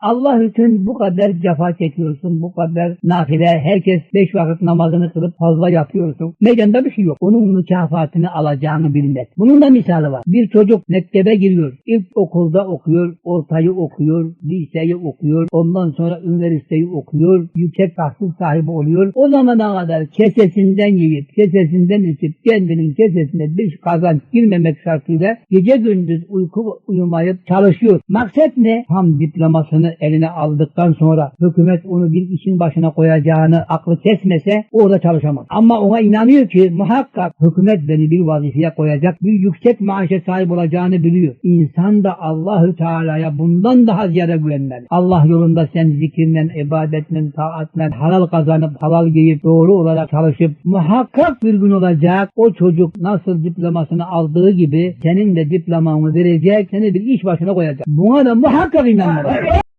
Allah için bu kadar cefa çekiyorsun, bu kadar nafile, herkes beş vakit namazını kılıp fazla yapıyorsun. Meydanda bir şey yok. Onun mükafatını alacağını bilmek. Bunun da misali var. Bir çocuk mektebe giriyor. İlk okulda okuyor, ortayı okuyor, liseyi okuyor, ondan sonra üniversiteyi okuyor, yüksek tahsil sahibi oluyor. O zamana kadar kesesinden yiyip, kesesinden içip, kendinin kesesine bir kazanç girmemek şartıyla gece gündüz uyku uyumayıp çalışıyor. Maksat ne? Tam diplomasını eline aldıktan sonra hükümet onu bir işin başına koyacağını aklı kesmese orada çalışamaz. Ama ona inanıyor ki muhakkak hükümet beni bir vazifeye koyacak, bir yüksek maaşa sahip olacağını biliyor. İnsan da Allahü Teala'ya bundan daha ziyade güvenmeli. Allah yolunda sen zikrinle, ibadetle, taatle halal kazanıp, halal giyip, doğru olarak çalışıp muhakkak bir gün olacak o çocuk nasıl diplomasını aldığı gibi senin de diplomanı verecek, seni bir iş başına koyacak. Buna da muhakkak inanmalı.